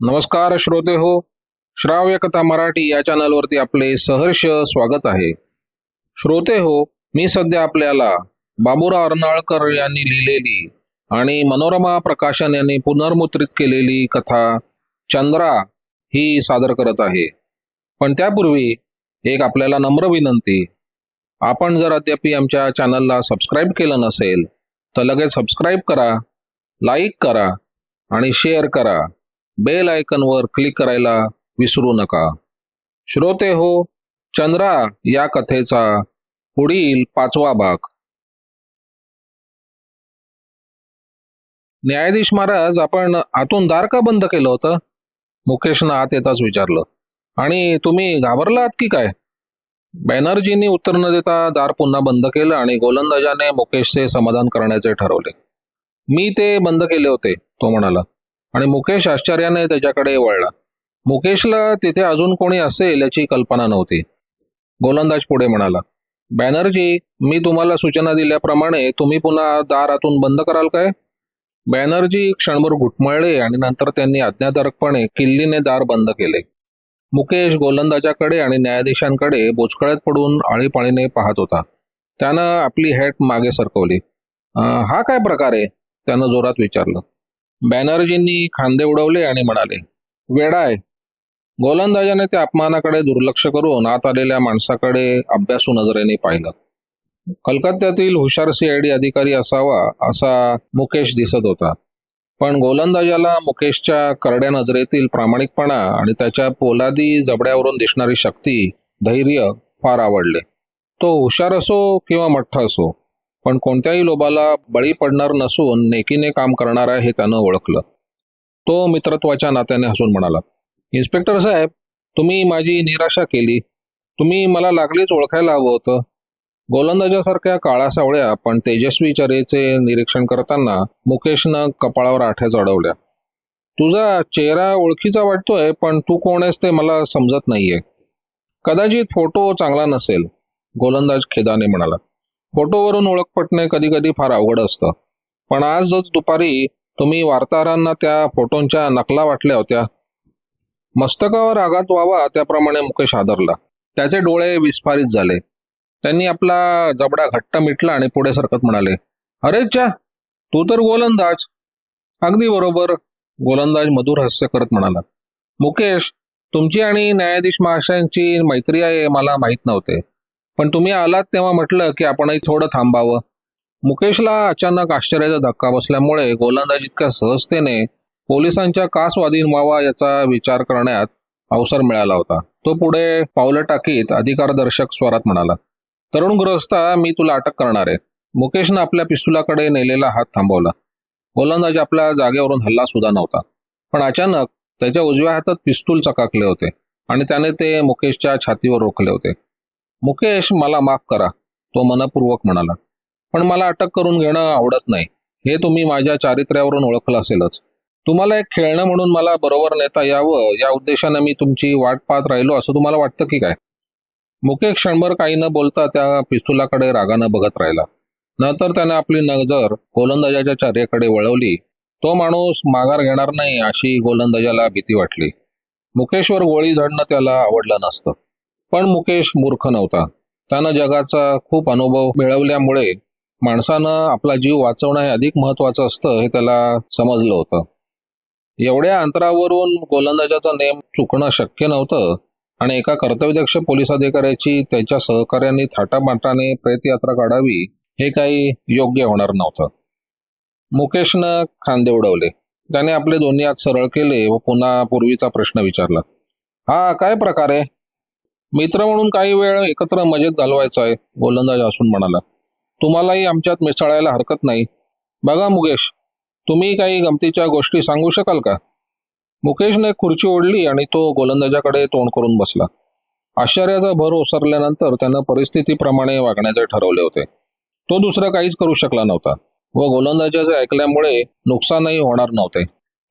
नमस्कार श्रोते हो श्राव्य कथा मराठी या चॅनलवरती आपले सहर्ष स्वागत आहे. श्रोते हो मी सध्या आपल्याला बाबुराव अर्नाळकर यांनी लिहिलेली आणि मनोरमा प्रकाशन यांनी पुनर्मुद्रित केलेली कथा चंद्रा ही सादर करत आहे. पण त्यापूर्वी एक आपल्याला नम्र विनंती आपण जर अद्याप आमच्या चॅनलला सबस्क्राईब केलं नसेल तर लगेच सबस्क्राईब करा लाईक करा आणि शेअर करा. बेल आयकनवर क्लिक करायला विसरू नका. श्रोते हो चंद्रा या कथेचा पुढील पाचवा भाग. न्यायाधीश महाराज आपण आतून दार का बंद केलं होतं? मुकेशनं आत येताच विचारलं. आणि तुम्ही घाबरलात की काय? बॅनर्जींनी उत्तर न देता दार पुन्हा बंद केलं आणि गोलंदाजाने मुकेशचे समाधान करण्याचे ठरवले. मी ते बंद केले होते तो म्हणाला. आणि मुकेश आश्चर्याने त्याच्याकडे वळला. मुकेशला तिथे अजून कोणी असेल याची कल्पना नव्हती. गोलंदाज पुढे म्हणाला बॅनर्जी मी तुम्हाला सूचना दिल्याप्रमाणे तुम्ही पुन्हा दार आतून बंद कराल काय? बॅनर्जी क्षणभर घुटमळले आणि नंतर त्यांनी आज्ञाधारकपणे किल्लीने दार बंद केले. मुकेश गोलंदाजाकडे आणि न्यायाधीशांकडे बोचकळ्यात पडून आळीपाळीने पाहत होता. त्यानं आपली हॅट मागे सरकवली. हा काय प्रकार आहे? त्यानं जोरात विचारलं. बॅनर्जींनी खांदे उडवले आणि म्हणाले वेडाय गोलंदाजाने त्या अपमानाकडे दुर्लक्ष करून आत आलेल्या माणसाकडे अभ्यासू नजरेने पाहिलं. कलकत्त्यातील हुशार सीआयडी अधिकारी असावा असा मुकेश दिसत होता. पण गोलंदाजाला मुकेशच्या करड्या नजरेतील प्रामाणिकपणा आणि त्याच्या पोलादी जबड्यावरून दिसणारी शक्ती धैर्य फार आवडले. तो हुशार असो किंवा मठ्ठ असो पण कोणत्याही लोभाला बळी पडणार नसून नेकीने काम करणार आहे हे त्यानं ओळखलं. तो मित्रत्वाच्या नात्याने हसून म्हणाला इन्स्पेक्टर साहेब तुम्ही माझी निराशा केली. तुम्ही मला लागलीच ओळखायला हवं होतं. गोलंदाजासारख्या काळा सावळ्या पण तेजस्वी चरेचे निरीक्षण करताना मुकेशनं कपाळावर आठ्या चढवल्या. तुझा चेहरा ओळखीचा वाटतोय पण तू कोण आहेस ते मला समजत नाहीये. कदाचित फोटो चांगला नसेल गोलंदाज खेदाने म्हणाला. फोटोवरून ओळख पटणे कधी कधी फार अवघड असतं. पण आजच दुपारी तुम्ही वार्ताहरांना त्या फोटोंच्या नकला वाटल्या होत्या. मस्तकावर आघात व्हावा त्याप्रमाणे मुकेश आदरला त्याचे डोळे विस्फारित झाले. त्यांनी आपला जबडा घट्ट मिटला आणि पुढे सरकत म्हणाले अरे च्या तू तर गोलंदाज. अगदी बरोबर गोलंदाज मधुर हास्य करत म्हणाला. मुकेश तुमची आणि न्यायाधीश महाशयांची मैत्री आहे मला माहीत नव्हते. पण तुम्ही आलात तेव्हा म्हटलं की आपणही थोडं थांबावं. मुकेशला अचानक आश्चर्याचा धक्का बसल्यामुळे गोलंदाज इतक्या सहजतेने पोलिसांच्या का स्वाधीन व्हावा याचा विचार करण्यात अवसर मिळाला होता. तो पुढे पावलं टाकीत अधिकारदर्शक स्वरात म्हणाला तरुण गृहस्था मी तुला अटक करणार आहे. मुकेशनं आपल्या पिस्तुलाकडे नेलेला हात थांबवला. गोलंदाज आपल्या जागेवरून हल्ला सुद्धा नव्हता पण अचानक त्याच्या उजव्या हातात पिस्तूल चकाकले होते आणि त्याने ते मुकेशच्या छातीवर रोखले होते. मुकेश मला माफ करा. तो मनपूर्वक म्हणाला. पण मला अटक करून घेणं आवडत नाही. हे तुम्ही माझ्या चारित्र्यावरून ओळखलं असेलच. तुम्हाला एक खेळणं म्हणून मला बरोबर नेता यावं या उद्देशाने मी तुमची वाट पाहत राहिलो असं तुम्हाला वाटतं की काय? मुकेश क्षणभर काही न बोलता त्या पिस्तुलाकडे रागानं बघत राहिला. नंतर त्याने आपली नजर गोलंदाजाच्या चार्याकडे वळवली. तो माणूस माघार घेणार नाही अशी गोलंदाजाला भीती वाटली. मुकेशवर गोळी झडणं त्याला आवडलं नसतं. पण मुकेश मूर्ख नव्हता. त्यानं जगाचा खूप अनुभव मिळवल्यामुळे माणसानं आपला जीव वाचवणं हे अधिक महत्वाचं असतं हे त्याला समजलं होतं. एवढ्या अंतरावरून गोलंदाजाचा नेम चुकणं शक्य नव्हतं आणि एका कर्तव्यदक्ष पोलीस अधिकाऱ्याची त्याच्या सहकाऱ्यांनी थाटामाटाने प्रेतयात्रा काढावी हे काही योग्य होणार नव्हतं. मुकेशनं खांदे उडवले. त्याने आपले दोन्ही हात सरळ केले व पुन्हा पूर्वीचा प्रश्न विचारला. हा काय प्रकार आहे? मित्र म्हणून काही वेळ एकत्र मजेत घालवायचा आहे गोलंदाज असून म्हणाला. तुम्हालाही आमच्यात मिसळायला हरकत नाही. बघा मुकेश तुम्ही काही गमतीच्या गोष्टी सांगू शकाल का? मुकेशने खुर्ची ओढली आणि तो गोलंदाजाकडे तोंड करून बसला. आश्चर्याचा भर ओसरल्यानंतर त्यानं परिस्थितीप्रमाणे वागण्याचे ठरवले होते. तो दुसरं काहीच करू शकला नव्हता व गोलंदाजाचे ऐकल्यामुळे नुकसानही होणार नव्हते.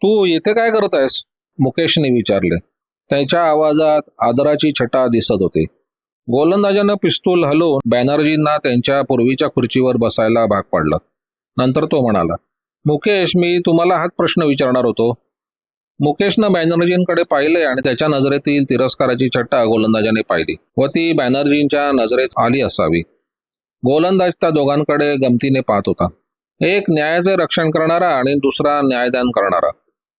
तू येथे काय करत आहेस? मुकेशने विचारले. त्याच्या आवाजात आदराची छटा दिसत होती. गोलंदाजानं पिस्तूल हलवून बॅनर्जींना त्यांच्या पूर्वीच्या खुर्चीवर बसायला भाग पाडलं. नंतर तो म्हणाला मुकेश मी तुम्हाला हाच प्रश्न विचारणार होतो. मुकेशनं बॅनर्जींकडे पाहिले आणि त्याच्या नजरेतील तिरस्काराची छट्टा गोलंदाजाने पाहिली व ती बॅनर्जींच्या नजरेत आली असावी. गोलंदाज त्या दोघांकडे गमतीने पाहत होता. एक न्यायाचे रक्षण करणारा आणि दुसरा न्यायदान करणारा.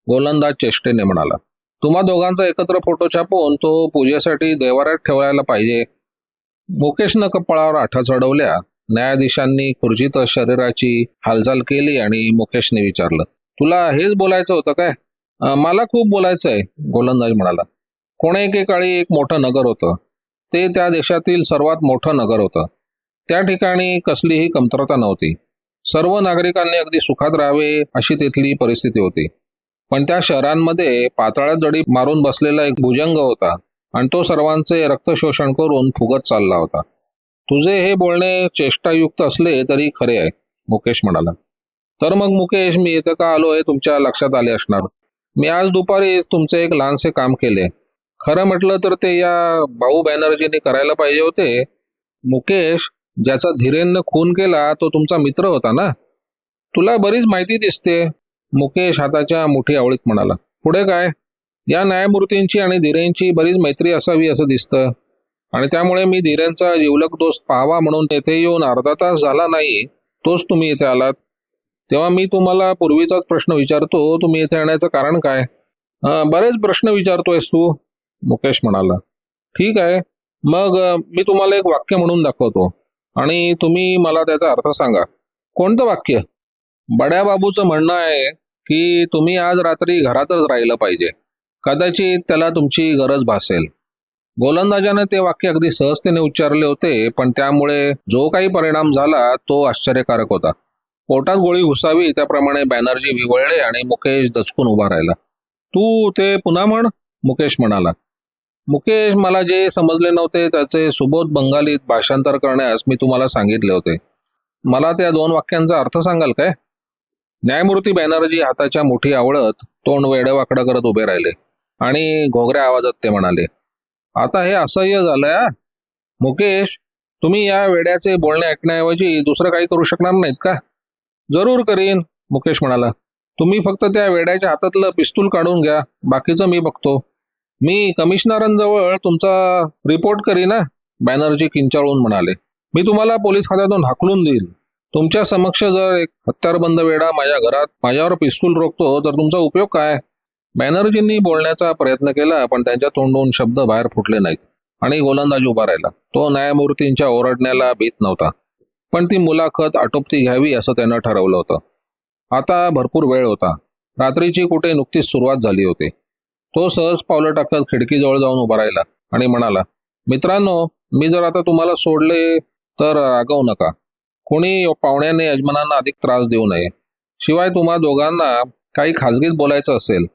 गोलंदाज चेष्टेने म्हणाला तुम्हा दोघांचा एकत्र फोटो छापून तो पूजेसाठी देवाऱ्यात ठेवायला पाहिजे. मुकेशनं कपाळावर आठा चढवल्या. न्यायाधीशांनी खुर्चीत शरीराची हालचाल केली आणि मुकेशने विचारलं तुला हेच बोलायचं होतं काय? मला खूप बोलायचं आहे गोलंदाज म्हणाला. कोणे एकेकाळी एक मोठं नगर होतं. ते त्या देशातील सर्वात मोठं नगर होतं. त्या ठिकाणी कसलीही कमतरता नव्हती. सर्व नागरिकांनी अगदी सुखात राहावे अशी तिथली परिस्थिती होती. पण त्या शहरांमध्ये पाताळात जडी मारून बसलेला एक भुजंग होता आणि तो सर्वांचे रक्तशोषण करून फुगत चालला होता. तुझे हे बोलणे चेष्टायुक्त असले तरी खरे आहे मुकेश म्हणाला. तर मग मुकेश मी इथं का आलो हे तुमच्या लक्षात आले असणार. मी आज दुपारी तुमचे एक लहानसे काम केले. खरं म्हटलं तर ते या भाऊ बॅनर्जीने करायला पाहिजे होते. मुकेश ज्याचा धीरेनं खून केला तो तुमचा मित्र होता ना? तुला बरीच माहिती दिसते. मुकेश हाताच्या मोठी आवळीत म्हणाला पुढे काय? या न्यायमूर्तींची आणि धीरेंची बरीच मैत्री असावी असं दिसतं. आणि त्यामुळे मी धीरेंचा जिवलक दोस्त पाहावा म्हणून तेथे येऊन अर्धा तास झाला नाही तोच तुम्ही इथे आलात. तेव्हा मी तुम्हाला पूर्वीचाच प्रश्न विचारतो तुम्ही इथे येण्याचं कारण काय? बरेच प्रश्न विचारतोयस तू मुकेश म्हणाला. ठीक आहे मग मी तुम्हाला एक वाक्य म्हणून दाखवतो. आणि तुम्ही मला त्याचा अर्थ सांगा. कोणतं वाक्य? बड्या बाबूचं म्हणणं आहे की तुम्ही आज रात्री घरातच राहिलं पाहिजे. कदाचित त्याला तुमची गरज भासेल. गोलंदाजाने ते वाक्य अगदी सहजतेने उच्चारले होते पण त्यामुळे जो काही परिणाम झाला तो आश्चर्यकारक होता. पोटात गोळी घुसावी त्याप्रमाणे बॅनर्जी विवळले आणि मुकेश दचकून उभा राहिला. तू ते पुन्हा म्हण मुकेश म्हणाला. मुकेश मला जे समजले नव्हते त्याचे सुबोध बंगालीत भाषांतर करण्यास मी तुम्हाला सांगितले होते. मला त्या दोन वाक्यांचा अर्थ सांगाल काय? न्यायमूर्ती बॅनर्जी हाताच्या मुठी आवळत तोंड वेडवाकडं करत उभे राहिले आणि घोगऱ्या आवाजात ते म्हणाले आता हे असह्य झालंय मुकेश तुम्ही या वेड्याचे बोलणे ऐकण्याऐवजी दुसरं काही करू शकणार नाहीत का? जरूर करीन मुकेश म्हणाला. तुम्ही फक्त त्या वेड्याच्या हातातलं पिस्तूल काढून घ्या बाकीचं मी बघतो. मी कमिशनरांजवळ तुमचा रिपोर्ट करीन बॅनर्जी किंचाळून म्हणाले. मी तुम्हाला पोलीस खात्यातून हाकलून देईल तुमच्या समक्ष जर एक हत्यारबंद वेडा माझ्या घरात माझ्यावर पिस्तूल रोखतो तर तुमचा उपयोग काय? बॅनर्जींनी बोलण्याचा प्रयत्न केला पण त्यांच्या तोंडून शब्द बाहेर फुटले नाहीत. आणि गोलंदाज उभा राहिला. तो न्यायमूर्तींच्या ओरडण्याला भीत नव्हता. पण ती मुलाखत आटोपती घ्यावी असं त्यानं ठरवलं होतं. आता भरपूर वेळ होता. रात्रीची कुठे नुकतीच सुरुवात झाली होती. तो सहज पावलं टाकत खिडकीजवळ जाऊन उभा राहिला आणि म्हणाला मित्रांनो मी जर आता तुम्हाला सोडले तर रागवू नका. कोणी पाहुण्याने यजमानांना अधिक त्रास देऊ नये. शिवाय तुम्हा दोघांना काही खाजगीत बोलायचं असेल.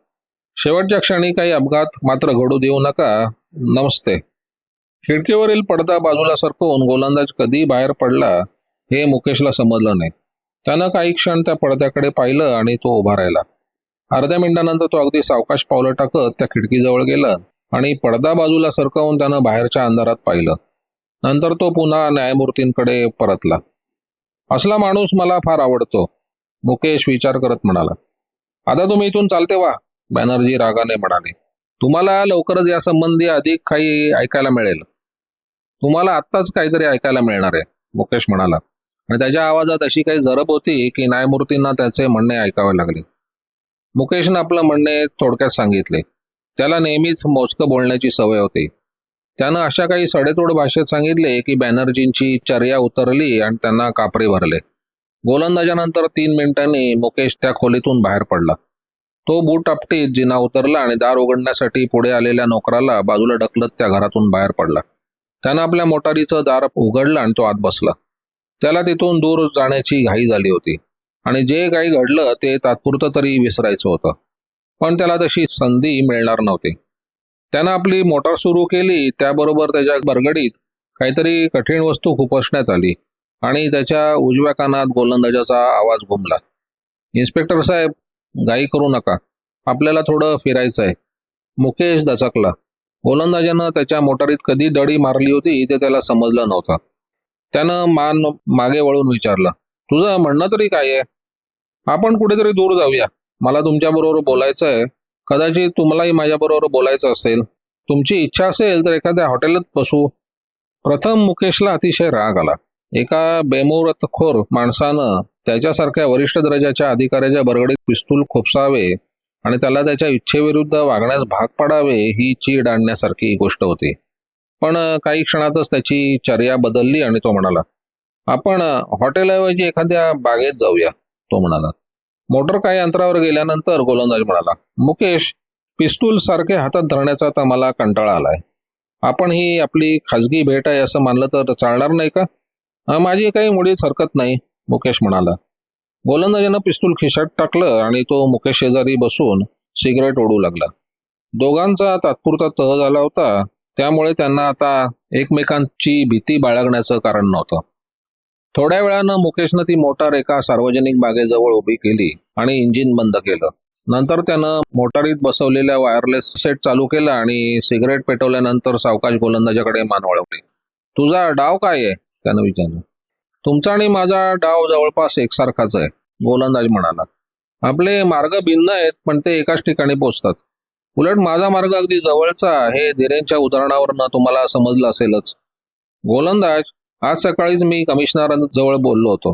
शेवटच्या क्षणी काही अपघात मात्र घडू देऊ नका. नमस्ते. खिडकीवरील पडदा बाजूला सरकवून गोलंदाज कधी बाहेर पडला हे मुकेशला समजलं नाही. त्यानं काही क्षण त्या पडद्याकडे पाहिलं आणि तो उभा राहिला. अर्ध्या मिनिटानंतर तो अगदी सावकाश पावलं टाकत त्या खिडकीजवळ गेला आणि पडदा बाजूला सरकवून त्यानं बाहेरच्या अंधारात पाहिलं. नंतर तो पुन्हा न्यायमूर्तींकडे परतला. असला माणूस मला फार आवडतो. मुकेश विचार करत म्हणाला आता तुम्ही इथून चालते वा बॅनर्जी रागाने म्हणाले. तुम्हाला लवकरच या संबंधी अधिक काही ऐकायला मिळेल. तुम्हाला आत्ताच काहीतरी ऐकायला मिळणार आहे मुकेश म्हणाला. आणि त्याच्या आवाजात अशी काही जरब होती की न्यायमूर्तींना त्याचे म्हणणे ऐकावे लागले. मुकेशनं आपलं म्हणणे थोडक्यात सांगितले. त्याला नेहमीच मोजकं बोलण्याची सवय होती. त्यानं अशा काही सडेतोड भाषेत सांगितले की बॅनर्जींची चर्या उतरली आणि त्यांना कापरे भरले. गोलंदाजानंतर तीन मिनिटांनी मुकेश त्या खोलीतून बाहेर पडला. तो बूट आपटीत जिना उतरला आणि दार उघडण्यासाठी पुढे आलेल्या नोकराला बाजूला ढकलत त्या घरातून बाहेर पडला. त्यानं आपल्या मोटारीचं दार उघडलं आणि तो आत बसला. त्याला तिथून दूर जाण्याची घाई झाली होती आणि जे काही घडलं ते तात्पुरतं तरी विसरायचं होतं. पण त्याला तशी संधी मिळणार नव्हती. त्यानं आपली मोटार सुरू केली त्याबरोबर त्याच्या बरगडीत काहीतरी कठीण वस्तू खुपसण्यात आली आणि त्याच्या उजव्या कानात गोलंदाजाचा आवाज घुमला. इन्स्पेक्टर साहेब घाई करू नका. आपल्याला थोडं फिरायचं आहे. मुकेश दचकला. गोलंदाजानं त्याच्या मोटारीत कधी दडी मारली होती ते त्याला समजलं नव्हतं. त्यानं मान मागे वळून विचारलं तुझं म्हणणं तरी काय आहे? आपण कुठेतरी दूर जाऊया. मला तुमच्याबरोबर बोलायचं आहे. कदाचित तुम्हालाही माझ्याबरोबर बोलायचं असेल. तुमची इच्छा असेल तर एखाद्या हॉटेलात बसू. प्रथम मुकेशला अतिशय राग आला. एका बेमुहूर्तखोर माणसानं त्याच्यासारख्या वरिष्ठ दर्जाच्या अधिकाऱ्याच्या बरगडीत पिस्तूल खोपसावे आणि त्याला त्याच्या इच्छेविरुद्ध वागण्यास भाग पाडावे ही चीड आणण्यासारखी गोष्ट होती. पण काही क्षणातच त्याची चर्या बदलली आणि तो म्हणाला आपण हॉटेलऐवजी एखाद्या बागेत जाऊया तो म्हणाला. मोटर काही अंतरावर गेल्यानंतर गोलंदाज म्हणाला मुकेश पिस्तूल सारखे हातात धरण्याचा आता मला कंटाळा आलाय. आपण ही आपली खाजगी भेट आहे असं मानलं तर चालणार नाही का? माझी काही मुळीच हरकत नाही मुकेश म्हणाला. गोलंदाजानं पिस्तूल खिशात टाकलं आणि तो मुकेश शेजारी बसून सिगरेट ओढू लागला. दोघांचा तात्पुरता तह झाला होता त्यामुळे त्यांना आता एकमेकांची भीती बाळगण्याचं कारण नव्हतं. थोड्या वेळानं मुकेशनं ती मोटार एका सार्वजनिक बागेजवळ उभी केली आणि इंजिन बंद केलं. नंतर त्यानं मोटारीत बसवलेल्या वायरलेस सेट चालू केला आणि सिगरेट पेटवल्यानंतर सावकाश गोलंदाजाकडे मान वळवली. तुझा डाव काय आहे? त्यानं विचारलं. तुमचा आणि माझा डाव जवळपास एकसारखाच आहे गोलंदाज म्हणाला. आपले मार्ग भिन्न आहेत पण ते एकाच ठिकाणी पोचतात. उलट माझा मार्ग अगदी जवळचा हे धीरेंच्या उदाहरणावरनं तुम्हाला समजलं असेलच. गोलंदाज आज सकाळीच मी कमिशनरांजवळ बोललो होतो.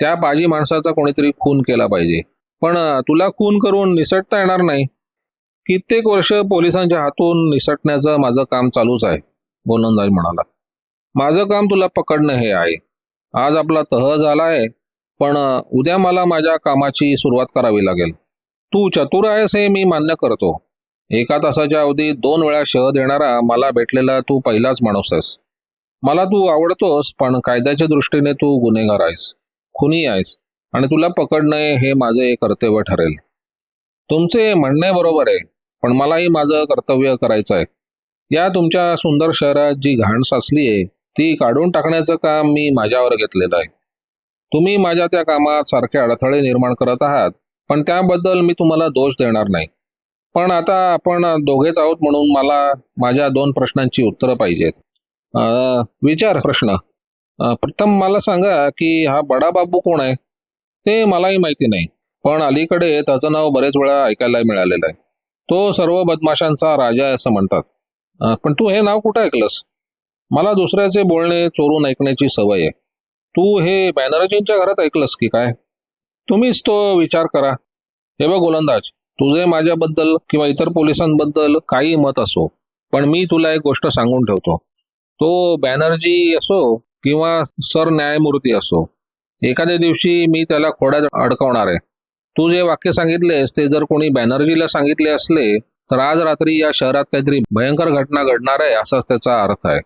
त्या बाजी माणसाचा कोणीतरी खून केला पाहिजे. पण तुला खून करून निसटता येणार नाही. कित्येक वर्ष पोलिसांच्या हातून निसटण्याचं माझं काम चालूच आहे गोलंदाज म्हणाला. माझं काम तुला पकडणं हे आहे. आज आपला तह झाला आहे पण उद्या मला माझ्या कामाची सुरुवात करावी लागेल. तू चतुर आहेस हे मी मान्य करतो. एका तासाच्या अवधीत दोन वेळा शह देणारा मला भेटलेला तू पहिलाच माणूस आहेस. मला तू आवडतोस पण कायद्याच्या दृष्टीने तू गुन्हेगार आहेस. खुनी आहेस. आणि तुला पकडणे हे माझे कर्तव्य ठरेल. तुमचे म्हणणे बरोबर आहे पण मलाही माझं कर्तव्य करायचं आहे. या तुमच्या सुंदर शहरात जी घाण साचली आहे ती काढून टाकण्याचं काम मी माझ्यावर घेतलेलं आहे. तुम्ही माझ्या त्या कामात सारखे अडथळे निर्माण करत आहात पण त्याबद्दल मी तुम्हाला दोष देणार नाही. पण आता आपण दोघेच आहोत म्हणून मला माझ्या दोन प्रश्नांची उत्तरं पाहिजेत. विचार प्रश्न. प्रथम मला सांगा की हा बडा बाबू कोण आहे? ते मलाही माहिती नाही. पण अलीकडे त्याचं नाव बरेच वेळा ऐकायला मिळालेलं आहे. तो सर्व बदमाशांचा राजा आहे असं म्हणतात. पण तू हे नाव कुठं ऐकलंस? मला दुसऱ्याचे बोलणे चोरून ऐकण्याची सवय आहे. तू हे बॅनर्जींच्या घरात ऐकलंस की काय? तुम्हीच तो विचार करा. हे बघ गोलंदाज तुझे माझ्याबद्दल किंवा इतर पोलिसांबद्दल काही मत असो पण मी तुला एक गोष्ट सांगून ठेवतो. तो बॅनर्जी असो किंवा सर न्यायमूर्ती असो एखाद्या दिवशी मी त्याला खोड्यात अडकवणार आहे. तू जे वाक्य सांगितलेस ते जर कोणी बॅनर्जीला सांगितले असले तर आज रात्री या शहरात काहीतरी भयंकर घटना घडणार आहे असाच त्याचा अर्थ आहे.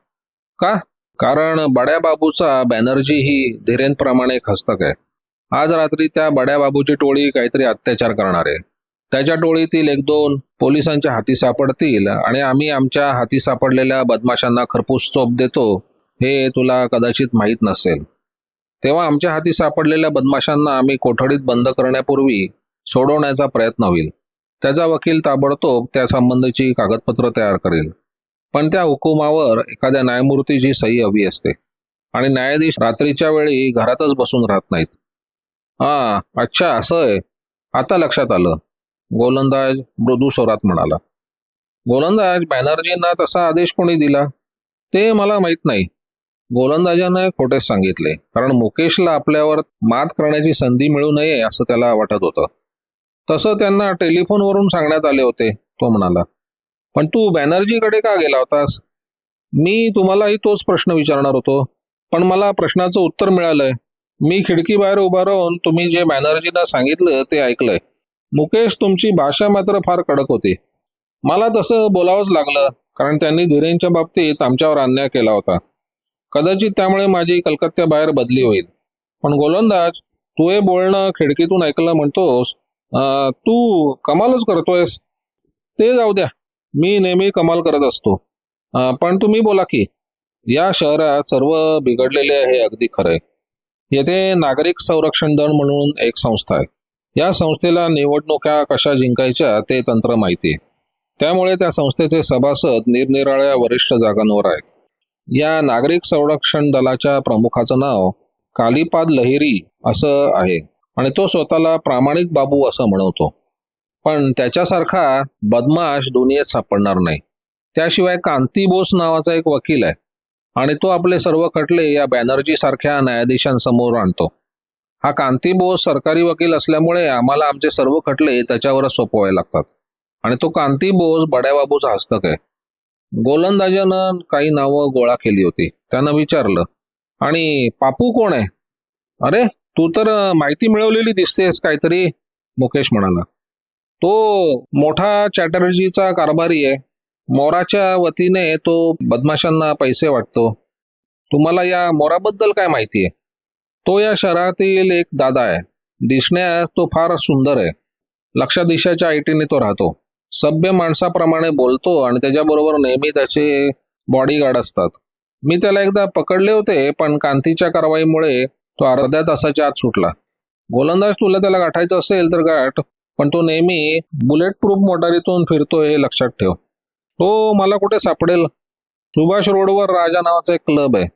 का? कारण बड्या बाबूचा बॅनर्जी ही धीरेंप्रमाणे एक हस्तक आहे. आज रात्री त्या बड्या बाबूची टोळी काहीतरी अत्याचार करणार आहे. त्याच्या टोळीतील एक दोन पोलिसांच्या हाती सापडतील आणि आम्ही आमच्या हाती सापडलेल्या बदमाशांना खरपूस चोप देतो हे तुला कदाचित माहीत नसेल. तेव्हा आमच्या हाती सापडलेल्या बदमाशांना आम्ही कोठडीत बंद करण्यापूर्वी सोडवण्याचा प्रयत्न होईल. त्याचा वकील ताबडतोब त्या संबंधीची कागदपत्र तयार करेल. पण त्या हुकुमावर एखाद्या न्यायमूर्तीची सही हवी असते आणि न्यायाधीश रात्रीच्या वेळी घरातच बसून राहत नाहीत. हा अच्छा असं आहे. आता लक्षात आलं. गोलंदाज मृदू स्वरात म्हणाला. गोलंदाज बॅनर्जींना तसा आदेश कोणी दिला? ते मला माहीत नाही. गोलंदाजानं खोटेच सांगितले. कारण मुकेशला आपल्यावर मात करण्याची संधी मिळू नये असं त्याला वाटत होतं. तसं त्यांना टेलिफोनवरून सांगण्यात आले होते तो म्हणाला. पण तू बॅनर्जीकडे का गेला होतास? मी तुम्हालाही तोच प्रश्न विचारणार होतो. पण मला प्रश्नाचं उत्तर मिळालंय. मी खिडकी बाहेर उभा राहून तुम्ही जे बॅनर्जीला सांगितलं ते ऐकलंय. मुकेश तुमची भाषा मात्र फार कडक होती. मला तसं बोलावंच लागलं कारण त्यांनी धीरेंच्या बाबतीत आमच्यावर अन्याय केला होता. कदाचित त्यामुळे माझी कलकत्त्याबाहेर बदली होईल. पण गोलंदाज तू हे बोलणं खिडकीतून ऐकलं म्हणतोस अं, तू कमालच करतोयस. ते जाऊ द्या मी नेहमी कमाल करत असतो. पण तुम्ही बोला की या शहरात सर्व बिघडलेले आहे हे अगदी खरंय येथे नागरिक संरक्षण दल म्हणून एक संस्था आहे. या संस्थेला निवडणुका कशा जिंकायच्या ते तंत्र माहिती आहे. त्यामुळे त्या संस्थेचे सभासद निरनिराळ्या वरिष्ठ जागांवर आहेत. या नागरिक संरक्षण दलाच्या प्रमुखाचं नाव कालीपाद लहिरी असं आहे आणि तो स्वतःला प्रामाणिक बाबू असं म्हणवतो. पण त्याच्यासारखा बदमाश दुनियेत सापडणार नाही. त्याशिवाय कांती बोस नावाचा एक वकील आहे आणि तो आपले सर्व खटले या बॅनर्जी सारख्या न्यायाधीशांसमोर आणतो. हा कांती बोस सरकारी वकील असल्यामुळे आम्हाला आमचे सर्व खटले त्याच्यावरच सोपवावे लागतात. आणि तो कांती बोस बड्याबाबूचा हस्तक आहे. गोलंदाजानं काही नावं गोळा केली होती. त्यानं विचारलं आणि पापू कोण आहे? अरे तू तर माहिती मिळवलेली दिसतेस काहीतरी मुकेश म्हणाला. तो मोठा चॅटर्जीचा कारभारी आहे. मोराच्या वतीने तो बदमाशांना पैसे वाटतो. तुम्हाला या मोराबद्दल काय माहिती आहे? तो या शहरातील एक दादा आहे. दिसण्यास तो फार सुंदर आहे. लक्षादिशाच्या आयटीने तो राहतो. सभ्य माणसाप्रमाणे बोलतो आणि त्याच्याबरोबर नेहमी त्याचे बॉडीगार्ड असतात. मी त्याला एकदा पकडले होते पण कांतीच्या कारवाईमुळे तो अर्ध्या तासाच्या आत सुटला. गोलंदाज तुला त्याला गाठायचं असेल तर गाठ पण तो नेहमी बुलेट प्रूफ मोटारीतून फिरतोय हे लक्षात ठेव. तो मला कुठे सापडेल? सुभाष रोडवर राजा नावाचा एक क्लब आहे.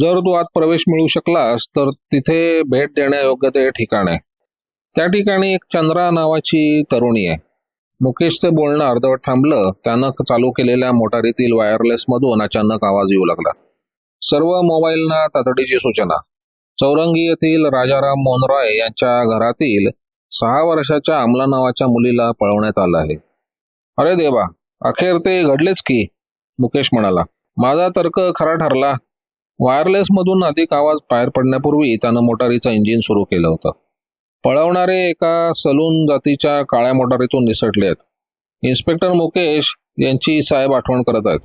जर तू आत प्रवेश मिळू शकलास तर तिथे भेट देण्यायोग्य ते ठिकाण आहे. त्या ठिकाणी एक चंद्रा नावाची तरुणी आहे. मुकेशचं बोलणं अर्धवट थांबलं त्यानं चालू केलेल्या मोटारीतील वायरलेस मधून अचानक आवाज येऊ लागला. सर्व मोबाईलना तातडीची सूचना. चौरंगी येथील राजाराम मोनरॉय यांच्या घरातील सहा वर्षाच्या अमला नावाच्या मुलीला पळवण्यात आलं आहे. अरे देवा अखेर ते घडलेच की मुकेश म्हणाला. माझा तर्क खरा ठरला. वायरलेसमधून अधिक आवाज बाहेर पडण्यापूर्वी त्यानं मोटारीचं इंजिन सुरू केलं होतं. पळवणारे एका सलून जातीच्या काळ्या मोटारीतून निसटले आहेत. इन्स्पेक्टर मुकेश यांची साहेब आठवण करत आहेत.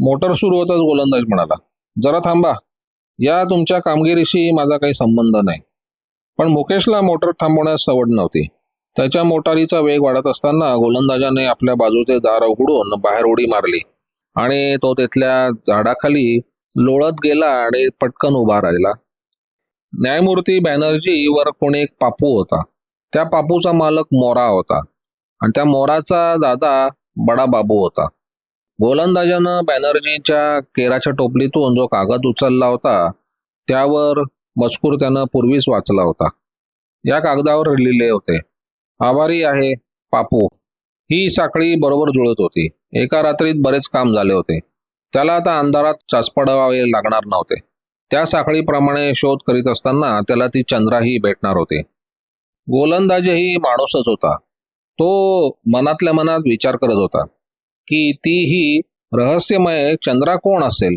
मोटर सुरू होताच गोलंदाज म्हणाला जरा थांबा. या तुमच्या कामगिरीशी माझा काही संबंध नाही. पण मुकेशला मोटर थांबवण्यास सवड नव्हती. त्याच्या मोटारीचा वेग वाढत असताना गोलंदाजाने आपल्या बाजूचे दार उघडून बाहेर उडी मारली आणि तो तिथल्या झाडाखाली लोळत गेला आणि पटकन उभा राहिला. न्यायमूर्ती बॅनर्जी वर कोणी एक पापू होता. त्या पापूचा मालक मोरा होता आणि त्या मोराचा दादा बडा बाबू होता. गोलंदाजानं बॅनर्जीच्या केराच्या टोपलीतून जो कागद उचलला होता त्यावर मजकूर त्यानं पूर्वीच वाचला होता. या कागदावर लिहिले होते आभारी आहे पापू. ही साखळी बरोबर जुळत होती. एका रात्रीत बरेच काम झाले होते. त्याला आता अंधारात चाचपडावे लागणार नव्हते. त्या साखळीप्रमाणे शोध करीत असताना त्याला ती चंद्राही भेटणार होती. गोलंदाजही माणूसच होता. तो मनातल्या मनात विचार करत होता की ती ही रहस्यमय चंद्रा कोण असेल?